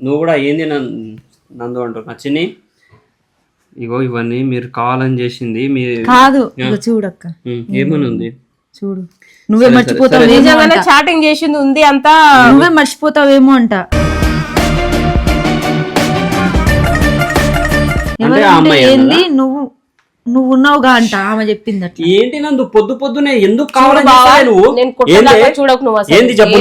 నువ్వు కూడా ఏంది నందు అంటున్నా. చిన్ని ఇగో ఇవన్నీ మీరు కావాలని చేసింది మీ కాదు ఇగో చూడక్క. ఉమ్, ఏమని ఉంది చూడు నువ్వే సరే, మర్చిపోతావేమో నిజంగానే అంట. చాటింగ్ చేసింది ఉంది అంతా. నువ్వే మర్చిపోతావేమో అంట. ఏంది? నువ్వు నువ్వు ఉన్నావుగా అంట ఆమె చెప్పింది అట్లా ఏంటి నందు? పొద్దు పొద్దునే ఎందుకు కావాలని చేస్తావే నువ్వు? చూడకు నువ్వు. ఏంది చెప్పు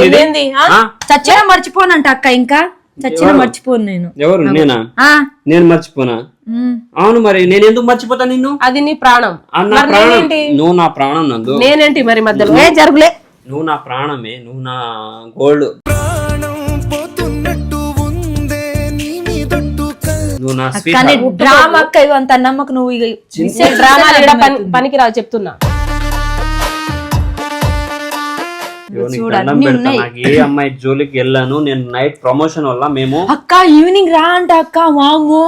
మర్చిపోనంట అక్క ఇంకా. చచ్చినా? మర్చిపోను నేను. ఎవరు? నేనా? ఆ. నేను మర్చిపోనా. అవును మరి నేను ఎందుకు మర్చిపోతా నిన్ను? అది నీ ప్రాణం. ప్రాణం నేనేంటి? నువ్వు నా ప్రాణం నందు. నేనేంటి మరి మధ్యలో? ఏ జరుగులే. నువ్వు నా ప్రాణమే నువ్వు నా గోల్డ్. డ్రామా అక్క ఇవి అంత నమ్మకం నువ్వు ఇక డ్రామాలు ఈడ పని పనికి రావు చెప్తున్నా. ఏ అమ్మాయి జోలికి వెళ్ళాను నేను నైట్ ప్రమోషన్ వల్ల మేము అక్క ఈవినింగ్ రా అంట అక్క వామ్మో.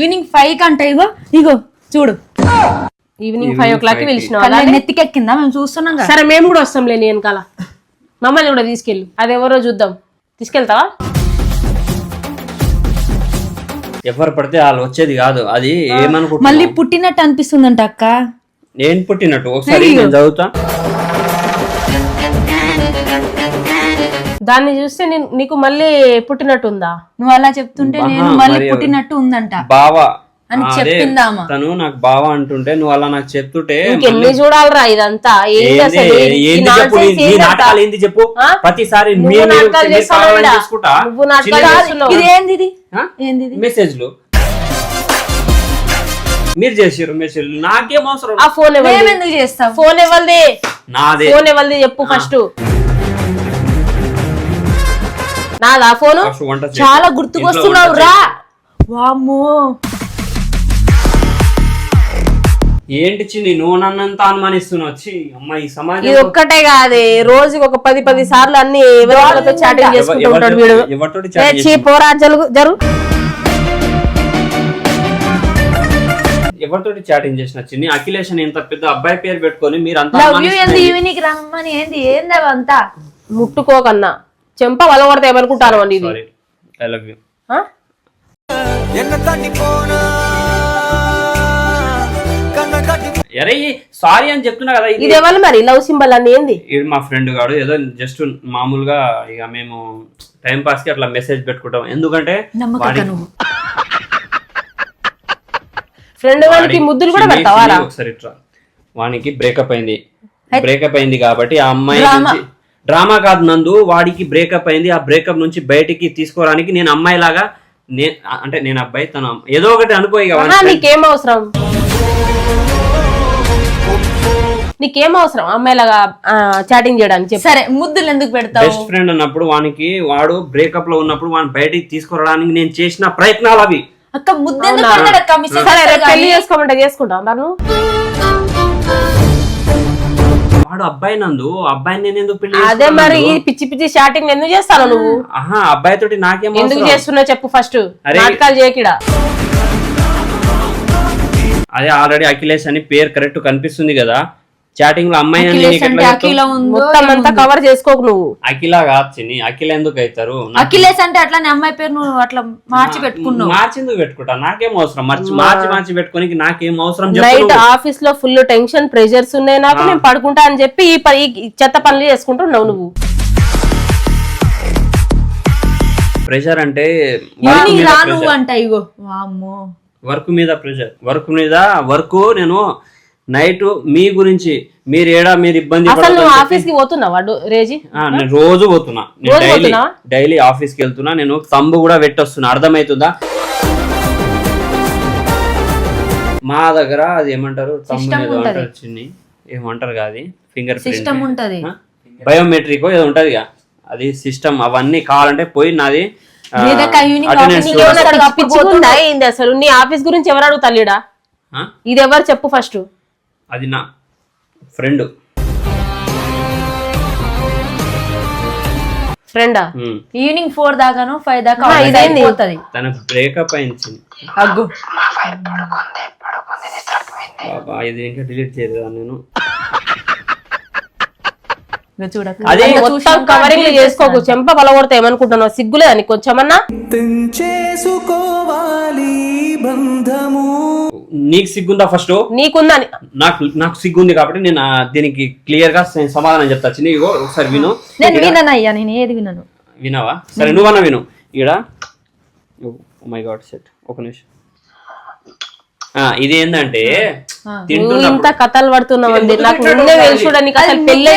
ఈవినింగ్ ఫైవ్కి అంట ఇగో ఇగో చూడు. ఈవినింగ్ ఫైవ్ ఓ క్లాక్ పిలిచిన నెత్తికెక్కిందా? మేము చూస్తున్నాం సరే మేము కూడా వస్తాంలే నీ వెనకాల. మమ్మల్ని కూడా తీసుకెళ్ళి. అది ఎవరో చూద్దాం. తీసుకెళ్తావా? ఎవరు పడితే వాళ్ళు వచ్చేది కాదు. అది ఏమనుకుంటున్నా మళ్ళీ పుట్టినట్టు అనిపిస్తుందంట అక్క. నేను పుట్టినట్టు. ఒకసారి నేను చదువుతా. దాన్ని చూస్తే నేను- నీకు మళ్ళీ పుట్టినట్టుందా? నువ్వు అలా చెప్తుంటే నేను ఆహా, మళ్ళీ మరి పుట్టినట్టు ఉందంట. బావా. అని అదే, చెప్పిందామా? తను నాకు బావా అంటుంటే నువ్వు అలా నాకు చెప్తుంటే ఇంకెన్ని చూడాలరా ఇదంతా? ఏంది ఏంది? అసలు ఈ ఏంది చెప్పు? nonsense నీ-? నాటకాలు ఏంది చెప్పు? ఆ? ప్రతిసారి నువ్వు నాటకాలు ఈడ. నువ్వు చేస్తున్నావు. ఇది ఏంది ఇది? ఆ? ఏంది ఇది? మెసేజ్లు మీరు చేసారు మెసేజ్ నాకేం అవసరం ఆ ఫోన్ ఎవరిది? మేమెందుకు చేస్తాం? ఫోన్ ఎవరిది? నాదే. ఫోన్ ఎవరిది చెప్పు ఫస్ట్. నాదా ఫోను? ఫస్ట్ వంట చేయి. చాలా గుర్తుకొస్తున్నావు రా. వామ్మో. ఏంటి చిన్ని? నువ్వు నన్నంత అనుమానిస్తున్నావు? వచ్చి అమ్మ ఈ సమాజం ఇది ఒక్కటే కాదే. రోజుకి ఒక పది పది సార్లు అన్ని ఎవరితో చాటింగ్ చేసుకుంటూ ఉంటాడు వీడు. ఎవరితోటి ఏ, చీ పోరా జరుగు జరు. ఎవరితోటి చాటింగ్ చేసిన చిన్ని? అఖిలేష్ అని ఇంత పెద్ద అబ్బాయి పేరు పెట్టుకొని మీరు అంతా రమ్మని ఏంది? ఏంది అవంతా? ముట్టుకోకన్నా. చెంప వలగొడతా ఏమనుకుంటాను అండి ఇది? ఐ లవ్ యూ ఆ? అరే సారీ అని చెప్తున్నా కదా ఇది. ఎవరు మరి? లవ్ సింబల్ అని ఏంది? ఇది మా ఫ్రెండ్ గాడు. ఏదో జస్ట్ మామూలుగా ఇక మేము టైం పాస్కి అట్లా మెసేజ్ పెట్టుకుంటాం. ఎందుకంటే ఫ్రెండ్ వానికి ముద్దులు కూడా పెడతావారా ఒకసారి ఇట్రా. వానికి బ్రేకప్ అయింది. బ్రేకప్ అయింది కాబట్టి ఆ అమ్మాయి డ్రామా. కాదు నందు వాడికి బ్రేకప్ అయింది. ఆ బ్రేకప్ నుంచి బయటికి తీసుకోవడానికి నేను అమ్మాయి లాగా నే- అంటే నేను అబ్బాయి తన ఏదో ఒకటి అనుకో నీకేం అవసరం? నీకేం అవసరం? అమ్మాయిలాగా చాటింగ్ చేయడానికి చెప్పు. సరే ముద్దులు ఎందుకు పెడతావు? బెస్ట్ ఫ్రెండ్ అన్నప్పుడు వానికి వాడు బ్రేకప్లో ఉన్నప్పుడు వాడిని బయటికి తీసుకురావడానికి నేను చేసిన ప్రయత్నాలు అవి. అక్క ముద్దు ఎందుకు పెడతాడు అక్క? మిస్ సరే రేపు పెళ్ళి చేసుకోమంటే చేసుకుంటాం. మరి నువ్వు వాడు అబ్బాయి నందు అబ్బాయిని నేను ఎందుకు పెళ్ళి అదే మరి ఈ? పిచ్చి పిచ్చి చాటింగ్ ఎందుకు చేస్తాను నువ్వు? ఆహా అబ్బాయి తోటి నాకేం ఎందుకు? చేస్తున్నావు చెప్పు ఫస్ట్. నాటకాలు చేయకిడా? అదే ఆల్రెడీ అఖిలేష్ అని పేరు కరెక్ట్ కనిపిస్తుంది కదా. చాటింగ్లో అమ్మాయి మొత్తం అంతా కవర్ చేసుకోకు నువ్వు. అఖిల కాదు చిన్ని. అఖిల ఎందుకు అవుతారు? అఖిలేష్ అంటే అట్లానే అమ్మాయి పేరు నువ్వు అట్లా మార్చి పెట్టుకున్నావు. మార్చి ఎందుకు పెట్టుకుంటా? నాకేం అవసరం? మార్చి మార్చి మార్చి పెట్టుకోనికి నాకేం అవసరం? చెప్పు నైట్. ఆఫీస్లో ఫుల్ టెన్షన్ ప్రెషర్స్ ఉన్నాయి నాకు. నేను పడుకుంటా అని చెప్పి ఈ చెత్త పనులు చేసుకుంటున్నావు నువ్వు. ప్రెషర్ అంటే ఈవినింగ్ రా నువ్వు అంట ఇగో. వామ్మో. వర్క్ మీద ప్రెషర్ వర్క్ మీద వర్క్ నేను నైట్ మీ గురించి మీరు ఏడా మీరు ఇబ్బంది అసలు ఆఫీస్కి పోతున్నావా రేజీ? నేను రోజు పోతున్నా. డైలీ? డైలీ ఆఫీస్కి వెళ్తున్నా. నేను తంబు కూడా పెట్టొస్తున్నా. అర్థమవుతుందా మా దగ్గర అది ఏమంటారు? ఏమంటారు కాదు ఫింగర్ సిస్టమ్ ఉంటది. బయోమెట్రిక్ ఏదో ఉంటది అది సిస్టమ్ అవన్నీ కావాలంటే పోయి నాది అసలు? నీ ఆఫీస్ గురించి ఎవరు అడుగుతాలీడా ఆ? ఇది ఎవరు చెప్పు ఫస్ట్. అది నా ఫ్రెండ్. ఫ్రెండా? ఈవినింగ్ ఫోర్ దాకాను ఫైవ్ దాకా ఇదేంది? తనకు బ్రేకప్ అయింది. అగ్గు బాబా ఇది ఇంకా డిలీట్ చేయలేదా నేను? అదే మొత్తం కవరింగ్ చేసుకోకు. చెంప పలగొడతా ఏమనుకుంటున్నావు? సిగ్గులేదా నీకు? కొంచెమన్నా? చేసుకోవాలి నీకు సిగ్గుందా ఫస్ట్ నీకుందని. నాకు నాకు సిగ్గుంది కాబట్టి నేను దీనికి క్లియర్గా సమాధానం చెప్తా. చిన్న ఇగో ఒకసారి విను. నేను వినను అయ్యా నేను ఏది వినను. వినవా? సరే నువ్వన్నా విను. ఇక్కడ మై గాడ్ సెట్. ఒక నిమిషం. ఇది ఏంటంటే ఇంత కథలు ఎందుకు నాకు ఇట్లా ముందే అసలు పెళ్ళే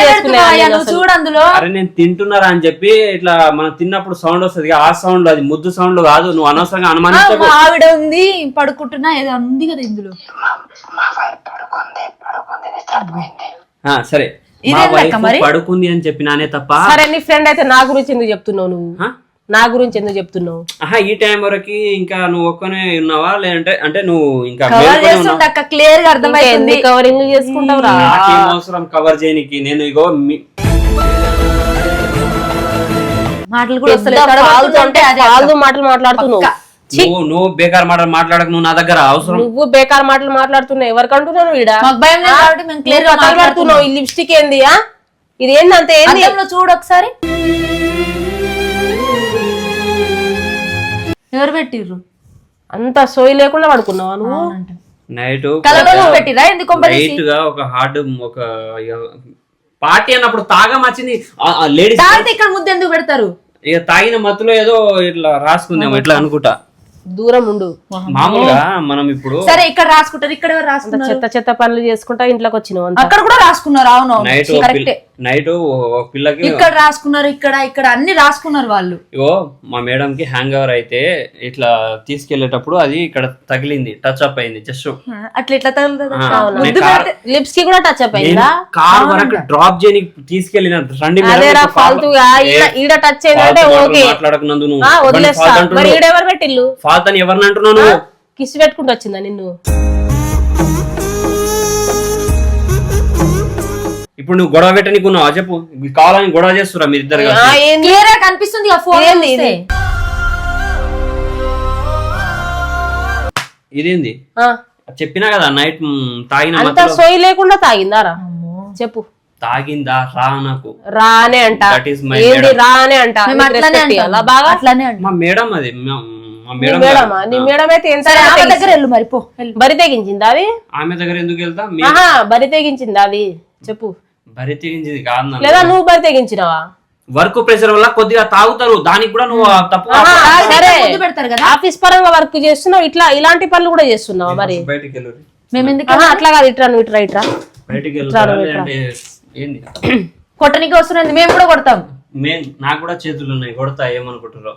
చూడు అందులో? అరే నేను తింటున్నారా అని చెప్పి ఇట్లా మనం తిన్నప్పుడు సౌండ్ వస్తుంది ఆ సౌండ్ అది ముద్దు సౌండ్ కాదు. నువ్వు అనవసరంగా అనుమానించకు. ఆవిడ ఉంది పడుకుంటున్నా ఏదో ఉంది కదా ఇందులో. ఆ, సరే? పడుకుంది అని చెప్పినానే తప్ప సరే నీ ఫ్రెండ్ అయితే నా గురించి ఎందుకు చెప్తున్నావు నువ్వు? ఆ? నా గురించి ఎందుకు చెప్తున్నావు? ఆహా ఈ టైం వరకు ఇంకా నువ్వు ఒక్కనే ఉన్నావా? లేదంటే అంటే నువ్వు ఇంకా కవర్? చేస్తుంటే అక్క క్లియర్గా అర్థమైతుంది. కవరింగ్ చేసుకుంటావు రా నాకేం అవసరం కవర్ చేయనికి? నేను ఇగో మీ- మాటలు కూడా వస్తలేదు పెద్ద అంటే మాటలు మాట్లాడుతున్నావు. నువ్వు నువ్వు బేకార్ మాటలు మాట్లాడక నువ్వు నా దగ్గర అవసరం. నువ్వు బేకార్ మాటలు మాట్లాడుతున్నావు. ఎవరికి అంటున్నావు ఈడ? మాకు భయం లేదు కాబట్టి మేము క్లియర్గా కథలు పడుతున్నావు. ఈ లిప్స్టిక్ ఏంది ఆ? ఇది ఏంది అంత ఏంది? అద్దంలో చూడు ఒకసారి. ఎవరు పెట్టిర్రు? అంత సోయి లేకుండా పడుకున్నావా నువ్వు? నైట్ కలలో పెట్టిరా? ఎందుకు? లైట్గా ఒక హార్డ్ ఒక పార్టీ అన్నప్పుడు తాగం వచ్చింది. లేడీస్ ఇక్కడ ముద్ద ఎందుకు పెడతారు? ఇక తాగిన మత్తులో ఏదో ఇట్లా రాసుకుందాం ఇట్లా అనుకుంటా. దూరం ఉండు. మామూలుగా మనం ఇప్పుడు సరే ఇక్కడ రాసుకుంటారు ఇక్కడ రాసుకున్నారు? చెత్త చెత్త పనులు చేసుకుంటా ఇంట్లోకి వచ్చినావు అంత. అక్కడ కూడా రాసుకున్నారు అవును. నైట్ కరెక్టే. నైట్ పిల్లకి ఇక్కడ రాసుకున్నారు ఇక్కడ ఇక్కడ అన్ని రాసుకున్నారు వాళ్ళు. ఇగో మా మేడం కి హ్యాంగ్ ఓవర్ అయితే ఇట్లా తీసుకెళ్ళేటప్పుడు అది ఇక్కడ తగిలింది టచ్ అప్ అయింది జస్ట్ అట్లా కార్- పెడితే లిప్స్కి కూడా టచ్ అప్ అయిందా? కార్ వరకు డ్రాప్ చేయని తీసుకెళ్ళిన రండి అదేరా ఏ, ఈడ టచ్ అయిందంటే ఫాల్తు ఓకే. మాట్లాడకనందు నువ్వు వదిలేస్తా. ఫాల్తు మరి ఈడెవరు పెట్టిల్లు? అని ఎవరిని అంటున్నావు నువ్వు? కిస్ పెట్టుకుంటూ వచ్చిందా నిన్ను? ఇప్పుడు నువ్వు గొడవ పెట్టనీకున్నావా? చెప్పు. కావాలని గొడవ చేస్తురా మీరు ఇద్దరు ఆ, ఏంది? క్లియర్గా కనిపిస్తుంది ఆ ఫోన్ ఏంది ఇది? ఇదేంది? ఆ, చెప్పినా కదా నైట్ తాగిన అంత సోయి లేకుండా తాగిందారా? చెప్పు. తాగిందా? రా నాకు. రానే అంట. That is my ఏంది madam. రానే అంట? మేము నీకు అట్లానే respect ఇయ్యాలా అంటాం. బాగా? అట్లానే అంటాం. మా మేడం అది. మా- మా నీ మేడం మేడమా? గారు. నీ మేడం అయితే ఎంత సరే ఆమె దగ్గర వెళ్ళు మరి పో. బరి తెగించిందా అది? ఆమె దగ్గర ఎందుకు వెళ్తా? ఆహా బరి తెగించిందా అది? చెప్పు. బరి తెగించింది కాదు. లేదా నువ్వు బరి తెగించినావా? వర్క్ ప్రెషర్ వల్ల కొద్దిగా తాగుతారు. దానికి కూడా నువ్వు తప్పు సరే. ఆఫీస్ పరంగా వర్క్ చేస్తున్నావు ఇట్లా ఇలాంటి పనులు కూడా చేస్తున్నావు మరి? బయటికి వెళ్ళరు మేము ఎందుకు ఆహా, అట్లా కాదు ఇట్రా నువ్వు ఇట్రా ఇట్రా. కొట్టనికి వస్తున్నది మేము కూడా కొడతాం. నాకు కూడా చేతులు ఉన్నాయి కొడతా ఏమనుకుంటారో